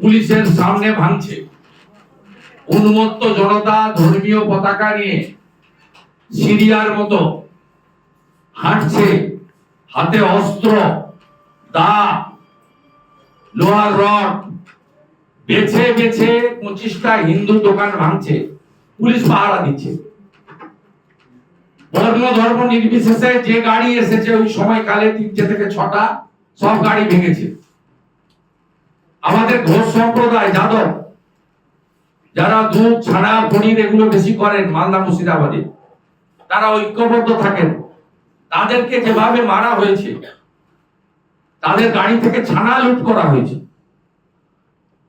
পুলিশের সামনে ভাঙছে। উন্মত্ত জনতা ধর্মীয় পতাকা নিয়ে সিরিয়ার মতো হাঁটছে, হাতে অস্ত্র, দা, লোহার রড, বেছে বেছে পঁচিশটা হিন্দু দোকান ভাঙছে, পুলিশ পাহারা দিচ্ছে। বর্ণ ধর্ম নির্বিশেষে যে গাড়ি এসেছে, ওই সময়কালে তিনটে থেকে ছটা, সব গাড়ি ভেঙেছে। আমাদের ঘোষ সম্প্রদায়, যাদব, যারা দুধ ছাড়া পনির এগুলো বেশি করেন মালদা মুর্শিদাবাদে, তারা ঐক্যবদ্ধ থাকেন। তাদেরকে যেভাবে মারা হয়েছে, তাদের গাড়ি থেকে ছানা লুট করা হয়েছে।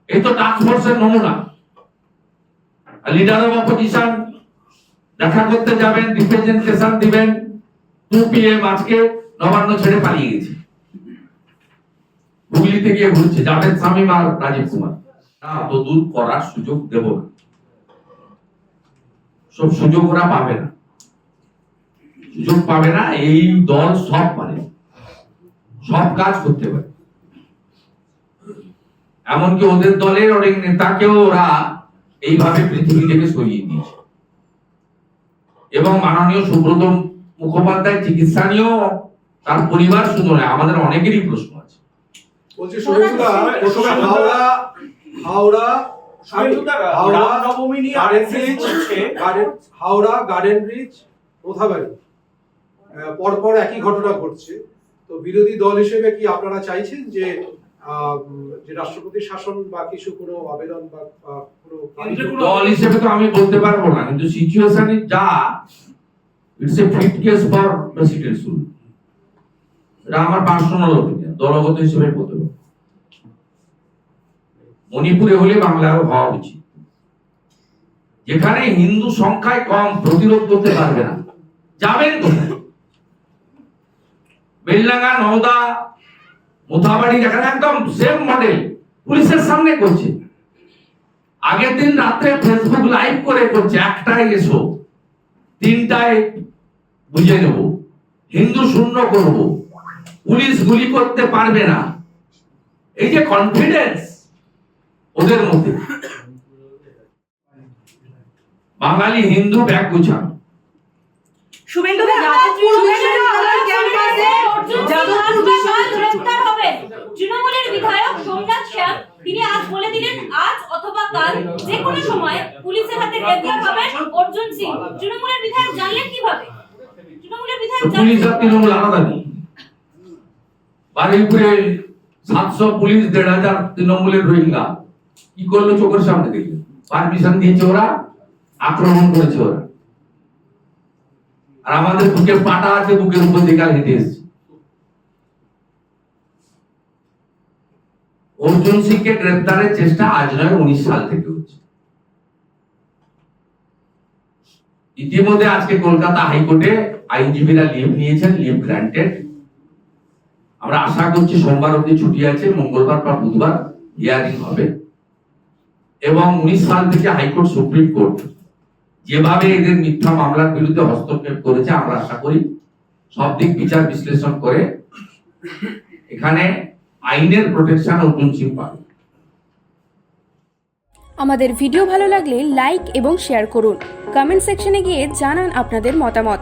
এই তো টাস্ক ফোর্সের নমুনা। লিডার অফ অপোজিশন দেখা করতে যাবেন রিপ্রেজেন্টেশন দিবেন টু পিএম আজকে নবান্ন ছেড়ে পালিয়ে গেছে। হুগলিতে গিয়ে ঘুরছে, জাভেদ আর রাজীব কুমার। দূর করার সুযোগ দেব না। সব সুযোগ ওরা পাবে না। সুযোগ পাবে না, এই দল সব পারে। সব কাজ করতে পারে। এমনকি ওদের দলের অনেক নেতাকেও ওরা এইভাবে পৃথিবী থেকে সরিয়ে দিয়েছে। এবং মাননীয় সুব্রত মুখোপাধ্যায় চিকিৎসা নিয়েও তার পরিবার শুধু আমাদের অনেকেরই প্রশ্ন আছে। বলছি প্রথমে হাওড়া হাওড়া হাওড়া নিয়ে গার্ডেন ব্রিজ করছে। Garden Howrah garden bridge Mothabari আহ, পরপর একই ঘটনা ঘটছে। তো বিরোধী দল হিসেবে কি আপনারা চাইছেন যে আহ, যে রাষ্ট্রপতির শাসন বা কিছু কোনো আবেদন বা দল হিসেবে তো আমি বলতে পারব না কিন্তু সিচুয়েশন যা it's a fit case for president rule এটা আমার পার্সোনাল দলগত হিসেবে পারব মণিপুরে হলে বাংলায় হওয়া উচিত। যেখানে হিন্দু সংখ্যায় কম প্রতিরোধ করতে পারবে না। যাবেন বেলডাঙ্গা, নওদা, মোথাবাড়ি এখানে একদম সেম মডেল পুলিশের সামনে করছে। আগের দিন রাত্রে ফেসবুক লাইভ করে করছে একটায় এসো, তিনটায় বুঝে নেব হিন্দু শূন্য করব। পুলিশ গুলি করতে পারবে না। এই যে কনফিডেন্স ওদের মধ্যে। বাঙালি হিন্দু ব্যাগ গুছান। শুভেন্দু তৃণমূলের বিধায়ক সোমনাথ শ্যাম তিনি আজ বলে দিলেন আজ অথবা কাল যে কোনো সময় পুলিশের হাতে গ্রেফতার হবেন অর্জুন সিং। তৃণমূলের বিধায়ক জানলেন কীভাবে? তৃণমূলের বিধায়ক পুলিশ আর জানলেন তৃণমূল আলাদা নেই। বারুইপুরে সাতশো পুলিশ দেড় হাজার তৃণমূলের রোহিঙ্গা। কি করল চোখের সামনে দেখলে? পারমিশন দিয়েছে ওরা, আক্রমণ করেছে ওরা। আর আমাদের বুকে পাটা আছে, বুকের উপর দিকে হেঁটে এসছে। অর্জুন সিংকে গ্রেপ্তারের চেষ্টা আজ নয়, উনিশ সাল থেকে হচ্ছে। ইতিমধ্যে আজকে কলকাতা হাইকোর্টে আইনজীবীরা লিভ নিয়েছেন লিভ গ্রান্টেড আমরা আশা করছি সোমবার অবধি ছুটি আছে, মঙ্গলবার বা বুধবার হিয়ারিং হবে। এবং উনিশ সাল থেকে হাইকোর্ট, সুপ্রিম কোর্ট যেভাবে এদের মিথ্যা মামলার বিরুদ্ধে হস্তক্ষেপ করেছে, আমরা আশা করি সব দিক বিচার বিশ্লেষণ করে এখানে আইনের প্রোটেকশন অর্জুন সিং পাবে। আমাদের ভিডিও ভালো লাগলে লাইক এবং শেয়ার করুন। কমেন্ট সেকশনে গিয়ে জানান আপনাদের মতামত।